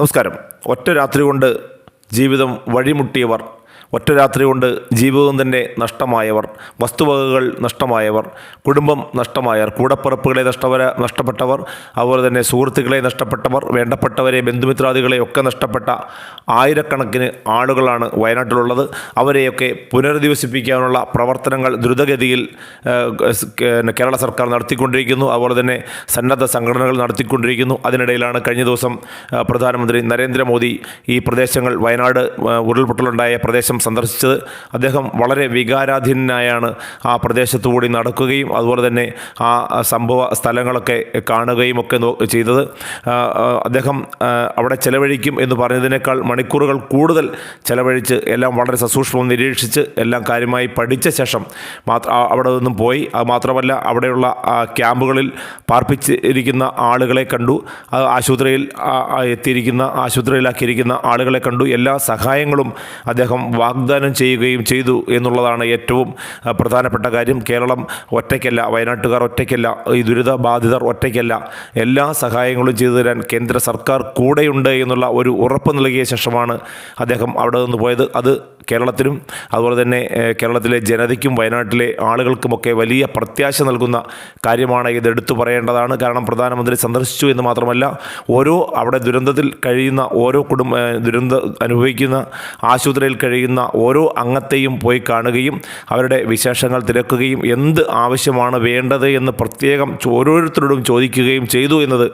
നമസ്കാരം. ഒറ്റ രാത്രി കൊണ്ട് ജീവിതം വഴിമുട്ടിയവർ ഒറ്റ രാത്രി കൊണ്ട് ജീവിതം തന്നെ നഷ്ടമായവർ വസ്തുവകകൾ നഷ്ടമായവർ കുടുംബം നഷ്ടമായവർ കൂടപ്പിറപ്പുകളെ നഷ്ടവര നഷ്ടപ്പെട്ടവർ അതുപോലെ തന്നെ സുഹൃത്തുക്കളെ നഷ്ടപ്പെട്ടവർ വേണ്ടപ്പെട്ടവരെ ബന്ധുമിത്രാദികളെ ഒക്കെ നഷ്ടപ്പെട്ട ആയിരക്കണക്കിന് ആളുകളാണ് വയനാട്ടിലുള്ളത്. അവരെയൊക്കെ പുനരധിവസിപ്പിക്കാനുള്ള പ്രവർത്തനങ്ങൾ ദ്രുതഗതിയിൽ കേരള സർക്കാർ നടത്തിക്കൊണ്ടിരിക്കുന്നു. അതുപോലെ തന്നെ സന്നദ്ധ സംഘടനകൾ നടത്തിക്കൊണ്ടിരിക്കുന്നു. അതിനിടയിലാണ് കഴിഞ്ഞ ദിവസം പ്രധാനമന്ത്രി നരേന്ദ്രമോദി ഈ പ്രദേശങ്ങൾ വയനാട് ഉരുൾപൊട്ടലുണ്ടായ പ്രദേശം സന്ദർശിച്ചത്. അദ്ദേഹം വളരെ വികാരാധീനനായാണ് ആ പ്രദേശത്തുകൂടി നടക്കുകയും അതുപോലെ തന്നെ ആ സംഭവ സ്ഥലങ്ങളൊക്കെ കാണുകയും ഒക്കെ ചെയ്തത്. അദ്ദേഹം അവിടെ ചെലവഴിക്കും എന്ന് പറഞ്ഞതിനേക്കാൾ മണിക്കൂറുകൾ കൂടുതൽ ചെലവഴിച്ച് എല്ലാം വളരെ സസൂക്ഷ്മം നിരീക്ഷിച്ച് എല്ലാം കാര്യമായി പഠിച്ച ശേഷം മാത്ര അവിടെ നിന്നും പോയി. അത് മാത്രമല്ല അവിടെയുള്ള ക്യാമ്പുകളിൽ പാർപ്പിച്ചിരിക്കുന്ന ആളുകളെ കണ്ടു. ആശുപത്രിയിൽ എത്തിയിരിക്കുന്ന ആശുപത്രിയിലാക്കിയിരിക്കുന്ന ആളുകളെ കണ്ടു. എല്ലാ സഹായങ്ങളും അദ്ദേഹം വാഗ്ദാനം ചെയ്യുകയും ചെയ്തു എന്നുള്ളതാണ് ഏറ്റവും പ്രധാനപ്പെട്ട കാര്യം. കേരളം ഒറ്റയ്ക്കല്ല വയനാട്ടുകാർ ഒറ്റയ്ക്കല്ല ഈ ദുരിതബാധിതർ ഒറ്റയ്ക്കല്ല. എല്ലാ സഹായങ്ങളും ചെയ്തു തരാൻ കേന്ദ്ര സർക്കാർ കൂടെയുണ്ട് എന്നുള്ള ഒരു ഉറപ്പ് നൽകിയ ശേഷമാണ് അദ്ദേഹം അവിടെ നിന്ന് പോയത്. അത് കേരളത്തിനും അതുപോലെ തന്നെ കേരളത്തിലെ ജനതയ്ക്കും വയനാട്ടിലെ ആളുകൾക്കുമൊക്കെ വലിയ പ്രത്യാശ നൽകുന്ന കാര്യമാണ് ഇത് എടുത്തു പറയേണ്ടതാണ്. കാരണം പ്രധാനമന്ത്രി സന്ദർശിച്ചു എന്ന് മാത്രമല്ല ഓരോ അവിടെ ദുരന്തത്തിൽ കഴിയുന്ന ഓരോ കുടുംബ ദുരന്ത അനുഭവിക്കുന്ന ആശുപത്രിയിൽ കഴിയുന്ന ഓരോ അംഗത്തെയും പോയി കാണുകയും അവരുടെ വിശേഷങ്ങൾ തിരക്കുകയും എന്ത് ആവശ്യമാണ് വേണ്ടത് എന്ന് പ്രത്യേകം ഓരോരുത്തരോടും ചോദിക്കുകയും ചെയ്തു എന്നത്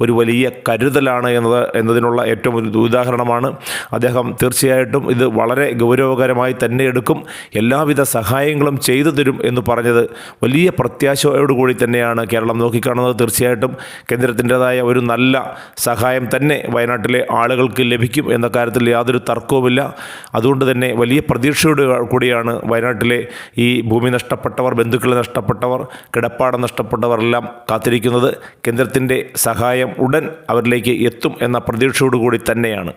ഒരു വലിയ കരുതലാണ് എന്നത് എന്നതിനുള്ള ഏറ്റവും ഉദാഹരണമാണ്. അദ്ദേഹം തീർച്ചയായിട്ടും ഇത് വളരെ ഗൗരവകരമായി തന്നെ എടുക്കും. എല്ലാവിധ സഹായങ്ങളും ചെയ്തു തരും എന്ന് പറഞ്ഞത് വലിയ പ്രത്യാശയോടുകൂടി തന്നെയാണ് കേരളം നോക്കിക്കാണുന്നത്. തീർച്ചയായിട്ടും കേന്ദ്രത്തിന്റെതായ ഒരു നല്ല സഹായം തന്നെ വയനാട്ടിലെ ആളുകൾക്ക് ലഭിക്കും എന്ന കാര്യത്തിൽ യാതൊരു തർക്കവുമില്ല. അതുകൊണ്ട് തന്നെ വലിയ പ്രതീക്ഷയോട് കൂടിയാണ് വയനാട്ടിലെ ഈ ഭൂമി നഷ്ടപ്പെട്ടവർ ബന്ധുക്കളെ നഷ്ടപ്പെട്ടവർ കിടപ്പാടം നഷ്ടപ്പെട്ടവരെല്ലാം കാത്തിരിക്കുന്നത്. കേന്ദ്രത്തിന്റെ സഹായം ഉടൻ അവരിലേക്ക് എത്തും എന്ന പ്രതീക്ഷയോടുകൂടി തന്നെയാണ്.